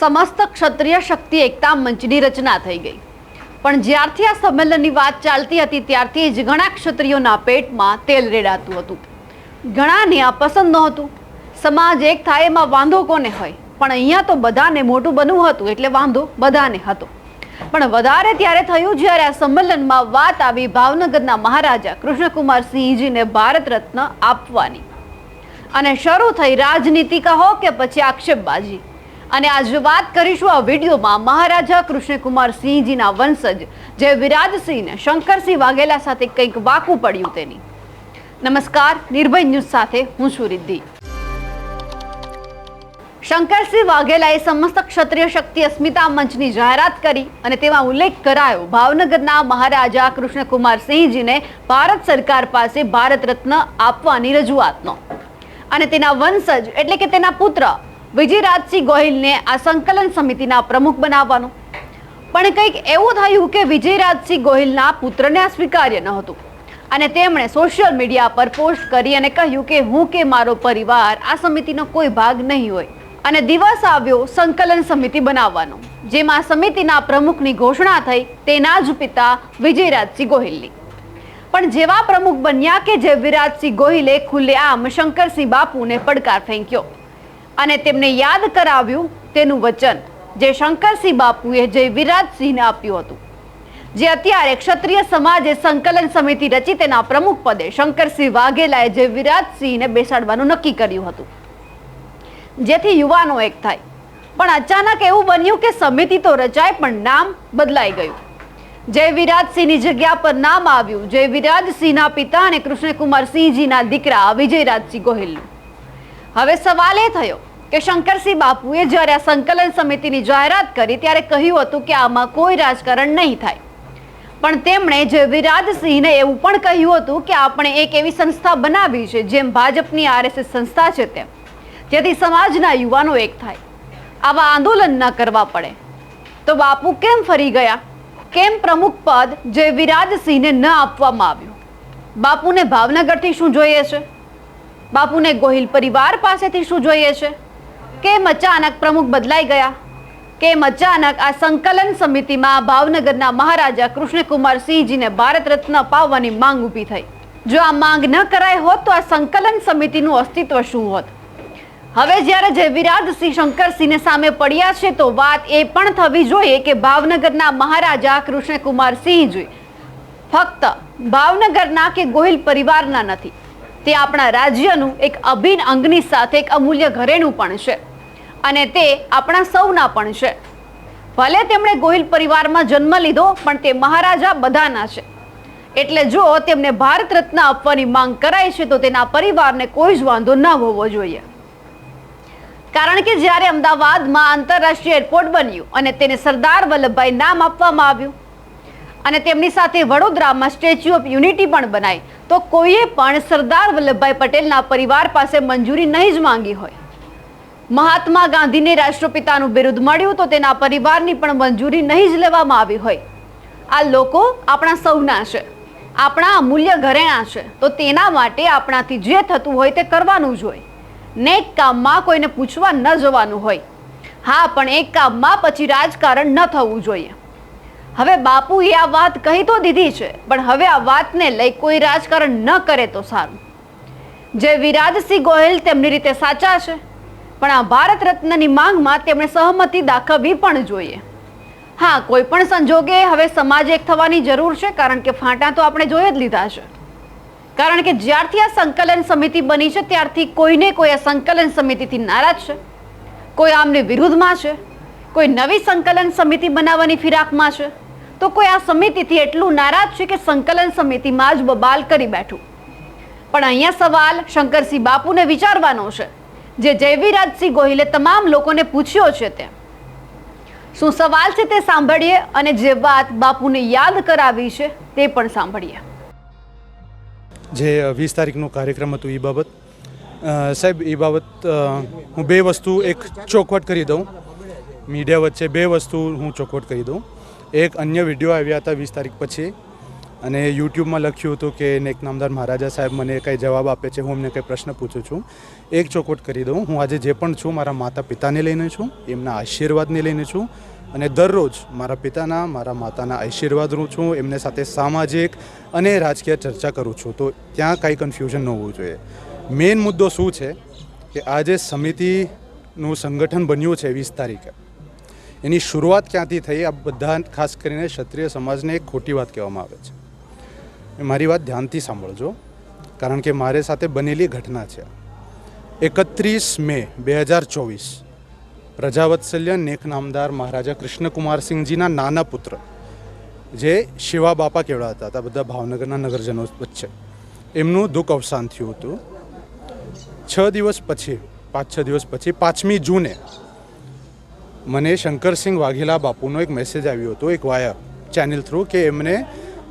સમસ્ત ક્ષત્રિય શક્તિ, એકતા, મંચની રચના થઈ ગઈ. પણ જ્યારથી આ સંમેલનની વાત ચાલતી હતી, ત્યારથી જ ઘણા ક્ષત્રિયોના પેટમાં તેલ રેડાતું હતું. ઘણાને આ પસંદ નહોતું. સમાજ એક થાય એમાં વાંધો કોને હોય? પણ અહીંયા તો બધાને મોટું બનવું હતું, એટલે વાંધો બધાને હતો. પણ વધારે ત્યારે થયું જ્યારે આ સંમેલનમાં વાત આવી ભાવનગરના મહારાજા કૃષ્ણકુમાર સિંહજીને ભારત રત્ન આપવાની. અને શરૂ થઈ રાજનીતિ કહો કે પછી આક્ષેપબાજી. અને આજે વાત કરીશું આ વિડીયોમાં મહારાજા કૃષ્ણકુમાર સિંહજીના વંશજ, જે વિરાજસિંહને શંકરસિંહ વાઘેલા સાથે કંઈક વાકવું પડ્યું તેની. નમસ્કાર, નિર્ભય ન્યૂઝ સાથે હું છું રિદ્ધિ. શંકરસિંહ વાઘેલાએ સમસ્ત ક્ષત્રિય શક્તિ અસ્મિતા મંચની જાહેરાત કરી અને તેમાં ઉલ્લેખ કરાયો, ભાવનગરના મહારાજા કૃષ્ણકુમાર સિંહજીને ભારત સરકાર પાસે ભારત રત્ન આપવાની રજૂઆતનો. અને તેના વંશજ એટલે કે તેના પુત્ર વિજયરાજસિંહ ગોહિલને આ સંકલન સમિતિના પ્રમુખ બનાવવાનું. પણ કંઈક એવું થયું કે વિજયરાજસિંહ ગોહિલના પુત્રને આ સ્વીકાર્ય નહોતું અને તેમણે સોશિયલ મીડિયા પર પોસ્ટ કરી અને કહ્યું કે હું કે મારો પરિવાર આ સમિતિનો કોઈ ભાગ નહીં હોય. અને દિવસ આવ્યો સંકલન સમિતિ બનાવવાનો. જેમાં સમિતિના પ્રમુખની ઘોષણા થઈ તેના જ પિતા વિજયરાજસિંહ ગોહિલની. પણ જેવા પ્રમુખ બન્યા કે જે વિરાજસિંહ ગોહિલે ખુલ્લેઆમ શંકરસિંહ બાપુને પડકાર ફેંક્યો. અને તેમને યાદ કરાવ્યું તેનું વચન, જે શંકરસિંહ બાપુએ જય વિરાજસિંહને આપ્યું હતું. જે અત્યારે ક્ષત્રિય સમાજે સંકલન સમિતિ રચી તેના પ્રમુખ પદે શંકરસિંહ વાઘેલાએ જય વિરાજસિંહને બેસાડવાનું નક્કી કર્યું હતું. જેથી યુવાનો એક થાય. પણ અચાનક એવું બન્યું કે સમિતિ તો રચાય, પણ નામ બદલાઈ ગયું. જય વિરાજસિંહની જગ્યા પર નામ આવ્યું જય વિરાજસિંહના પિતા અને કૃષ્ણકુમાર સિંહજીના દીકરા વિજયરાજસિંહ ગોહિલનું. હવે સવાલ એ થયો કે શંકરસિંહ બાપુએ જ્યારે આ સંકલન સમિતિની જાહેરાત કરી, ત્યારે કહ્યું હતું કે આમાં કોઈ રાજકારણ નહીં થાય. પણ તેમણે જે વિરાજસિંહને એવું પણ કહ્યું હતું કે આપણે એક એવી સંસ્થા બનાવી છે, જેમ ભાજપની આરએસએસ સંસ્થા છે તેમ. જેથી સમાજના યુવાનો એક થાય. આવા આંદોલન ન કરવા પડે. તો બાપુ કેમ ફરી ગયા? કેમ પ્રમુખ પદ જે વિરાજસિંહને ન આપવામાં આવ્યું? બાપુને ભાવનગરથી શું જોઈએ છે? બાપુને ગોહિલ પરિવાર પાસેથી શું જોઈએ છે? કેમ અચાનક પ્રમુખ બદલાઈ ગયા? કેમ અચાનક આ સંકલન સમિતિમાં ભાવનગરના મહારાજા કૃષ્ણકુમાર સિંહજીને ભારત રત્ન અપાવવાની માંગ ઊભી થઈ. જો આ માંગ ન કરાઈ હોત તો આ સંકલન સમિતિનું અસ્તિત્વ શું હોત? હવે જ્યારે જે વિરાટસિંહ શંકરસિંહને સામે પડ્યા છે તો વાત એ પણ થવી જોઈએ કે ભાવનગરના મહારાજા કૃષ્ણકુમાર સિંહજી ફક્ત ભાવનગરના કે ગોહિલ પરિવારના નથી. તે આપણા રાજ્યનું એક અભિન્ન અંગની સાથે એક અમૂલ્ય ઘરેણું પણ છે. અને તે આપણા સૌના પણ છે. ભલે તેમણે ગોહિલ પરિવારમાં જન્મ લીધો, પણ તે મહારાજા બધાના છે. એટલે જો તેમને ભારત રત્ન આપવાની માંગ કરાય છે, તો તેના પરિવારને કોઈ જ વાંધો ન હોવો જોઈએ. કારણ કે જ્યારે અમદાવાદમાં આંતરરાષ્ટ્રીય એરપોર્ટ બન્યું અને તેને સરદાર વલ્લભભાઈ નામ આપવામાં આવ્યું, અને તેમની સાથે વડોદરામાં સ્ટેચ્યુ ઓફ યુનિટી પણ બનાવી તો કોઈએ પણ સરદાર વલ્લભભાઈ પટેલના પરિવાર પાસે મંજૂરી નહીં જ માંગી હોય. મહાત્મા ગાંધીને રાષ્ટ્રપિતાનું બિરુદ મળ્યું તો તેના પરિવારની પણ મંજૂરી નહીં જ લેવામાં આવી હોય. આ લોકો આપણા સૌના છે. આપણા અમૂલ્ય ઘરેણા છે. તો તેના માટે આપણાથી જે થતું હોય તે કરવાનું જ હોય. નેક કામમાં કોઈને પૂછવા ન જવાનું હોય. હા, પણ એક કામમાં પછી રાજકારણ ન થવું જોઈએ. હવે બાપુએ આ વાત કહી તો દીધી છે, પણ હવે આ વાતને લઈ કોઈ રાજકારણ ન કરે તો સારું. જે વિરાજસિંહ ગોહિલ તેમની રીતે સાચા છે. પણ આ ભારત રત્નની માંગમાં તેમણે સહમતિ દાખવવી પણ જોઈએ. હા, કોઈ પણ સંજોગે હવે સમાજ એક થવાની જરૂર છે, કારણ કે ફાંટા તો આપણે જોઈ જ લીધા છે. કારણ કે જ્યારથી આ સંકલન સમિતિ બની છે, ત્યારથી કોઈને કોઈ આ સંકલન સમિતિથી નારાજ છે. કોઈ આમને વિરુદ્ધમાં છે. કોઈ નવી સંકલન સમિતિ બનાવવાની ફિરાકમાં છે. તો કોઈ આ સમિતિથી એટલું નારાજ છે કે સંકલન સમિતિમાં જ બબાલ કરી બેઠું. પણ અહીંયા સવાલ શંકરસિંહ બાપુને વિચારવાનો છે. જે જયવીરાજસિંહ ગોહિલે તમામ લોકોને પૂછ્યો છે તે. શું સવાલ છે તે સાંભળીએ અને જે વાત બાપુને યાદ કરાવી છે તે પણ સાંભળીએ. જે વીસ તારીખનો કાર્યક્રમ હતો એ બાબત. સાહેબ એ બાબત હું બે વસ્તુ એક ચોખવટ કરી દઉં. મીડિયા વચ્ચે બે વસ્તુ હું ચોખવટ કરી દઉં. એક અન્ય વીડિયો આવ્યા હતા વીસ તારીખ પછી. અને યુટ્યુબમાં લખ્યું હતું કે નેક નામદાર મહારાજા સાહેબ મને કંઈ જવાબ આપે છે, હું એમને કંઈ પ્રશ્ન પૂછું છું. એક ચોકોટ કરી દઉં. હું આજે જે પણ છું, મારા માતા પિતાને લઈને છું, એમના આશીર્વાદને લઈને છું અને દરરોજ મારા પિતાના, મારા માતાના આશીર્વાદ રૂ છું, એમને સાથે સામાજિક અને રાજકીય ચર્ચા કરું છું. તો ત્યાં કાંઈ કન્ફ્યુઝન ન હોવું જોઈએ. મેઇન મુદ્દો શું છે કે આ જે સમિતિનું સંગઠન બન્યું છે વીસ તારીખે. એની શરૂઆત ક્યાંથી થઈ, આ બધા ખાસ કરીને ક્ષત્રિય સમાજને એક ખોટી વાત કહેવામાં આવે છે. મારી વાત ધ્યાનથી સાંભળજો, કારણ કે મારે સાથે બનેલી ઘટના છે. એકત્રીસ મે બે હજાર ચોવીસ પ્રજાવત્સલ્ય નેક નામદાર મહારાજા કૃષ્ણકુમારસિંહજીના નાના પુત્ર, જે શિવા બાપા કહેવાતા હતા બધા ભાવનગરના નગરજનો વચ્ચે. એમનું દુઃખ અવસાન થયું હતું. છ દિવસ પછી, પાંચ છ દિવસ પછી, પાંચમી જૂને, મને શંકરસિંહ વાઘેલા બાપુનો એક મેસેજ આવ્યો હતો, એક વાયર ચેનલ થ્રુ કે એમને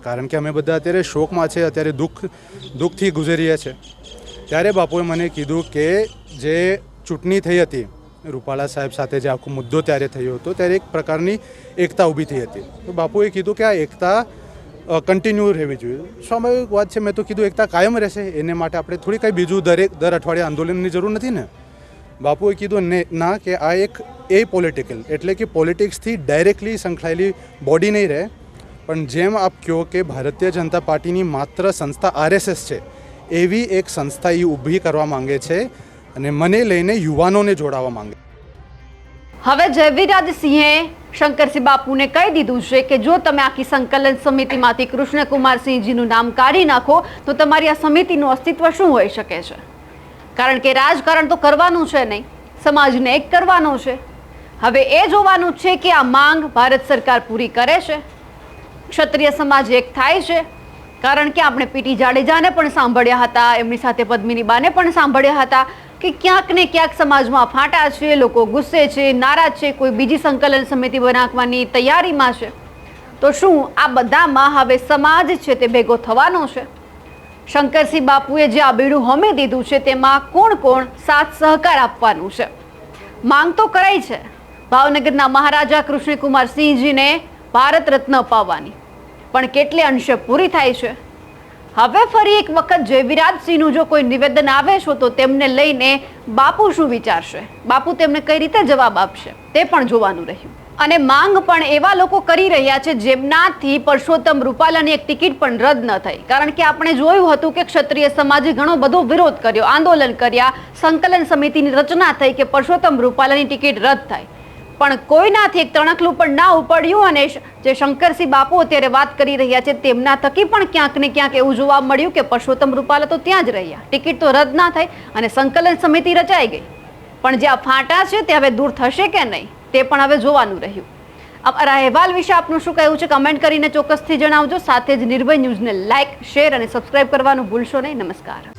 કારણ કે અમે બધા અત્યારે શોકમાં છે, અત્યારે દુઃખ, દુઃખથી ગુજરીએ છીએ ત્યારે બાપુએ મને કીધું કે જે ચૂંટણી થઈ હતી, રૂપાલા સાહેબ સાથે જે આખો મુદ્દો ત્યારે થયો હતો, ત્યારે એક પ્રકારની એકતા ઊભી થઈ હતી. તો બાપુએ કીધું કે આ એકતા કન્ટિન્યુ રહેવી જોઈએ. સ્વાભાવિક વાત છે, મેં તો કીધું એકતા કાયમ રહેશે, એને માટે આપણે થોડી કંઈ બીજું દરેક, દર અઠવાડિયે આંદોલનની જરૂર નથી ને. બાપુએ કીધું ને, ના, કે આ એક એ પોલિટિકલ એટલે કે પોલિટિક્સથી ડાયરેક્ટલી સંકળાયેલી બોડી નહીં રહે. પણ જેમ આપ કહો કે ભારતીય જનતા પાર્ટીની માત્ર સંસ્થા આરએસએસ છે, એવી એક સંસ્થા એ ઊભી કરવા માંગે છે અને મને લઈને યુવાનોને જોડાવા માંગે. હવે જયવીરાજસિંહે શંકરસિંહ બાપુને કહી દીધું છે કે જો તમે આખી સંકલન સમિતિમાંથી કૃષ્ણકુમારસિંહજીનું નામ કાઢી નાખો, તો તમારી આ સમિતિનું અસ્તિત્વ શું હોઈ શકે છે? કારણ કે રાજકારણ તો કરવાનું છે નહીં, સમાજને એક કરવાનો છે. હવે એ જોવાનું છે કે આ માંગ ભારત સરકાર પૂરી કરે છે. ક્ષત્રિય સમાજ એક થાય છે. કારણ કે આપણે પીટી જાડેજાને પણ સાંભળ્યા હતા, એમની સાથે પદ્મિની બાને પણ સાંભળ્યા હતા કે ક્યાંક ને ક્યાંક સમાજમાં ફાટા છે, લોકો ગુસ્સે છે, નારાજ છે, કોઈ બીજી સંકલન સમિતિ બનાવવાની તૈયારીમાં છે. તો શું આ બધામાં હવે સમાજ છે તે ભેગો થવાનો છે? શંકરસિંહ બાપુએ જે આ બીડું હોમી દીધું છે, તેમાં કોણ કોણ સાથ સહકાર આપવાનું છે? માંગ તો કરાઈ છે. ભાવનગરના મહારાજા કૃષ્ણકુમાર સિંહજીને ભારત રત્ન અપાવવાની. પણ કેટલે અંશે પૂરી થાય છે? હવે ફરી એક વખત જયવિરાજસિંહનું જો કોઈ નિવેદન આવે છે, તો તેમને લઈને બાપુ શું વિચારશે? બાપુ તેમને કઈ રીતે જવાબ આપશે? તે પણ જોવાનું રહ્યું. અને માંગ પણ એવા લોકો કરી રહ્યા છે, જેમનાથી પરસોત્તમ રૂપાલાની એક ટિકિટ પણ રદ ન થઈ. કારણ કે આપણે જોયું હતું કે ક્ષત્રિય સમાજે ઘણો બધો વિરોધ કર્યો, આંદોલન કર્યા, સંકલન સમિતિની રચના થઈ કે પરસોત્તમ રૂપાલાની ટિકિટ રદ થાય. પણ કોઈનાથી તણકલું પણ ના ઉપડ્યું અને જે શંકરસિંહ બાપુ અત્યારે વાત કરી રહ્યા છે તેમના થકી પણ ક્યાંક ને ક્યાંક એવું જોવા મળ્યું કે પરસોત્તમ રૂપાલા તો ત્યાં જ રહ્યા. ટિકિટ તો રદ ના થઈ અને સંકલન સમિતિ રચાઈ ગઈ. પણ જે આ ફાંટા છે તે હવે દૂર થશે કે નહીં, તે પણ હવે જોવાનું રહ્યું. અમારા અહેવાલ વિશે આપનું શું કહેવું છે કમેન્ટ કરીને ચોક્કસથી જણાવજો. સાથે જ નિર્ભય ન્યૂઝને લાઇક શેર અને સબસ્ક્રાઇબ કરવાનું ભૂલશો નહીં. નમસ્કાર.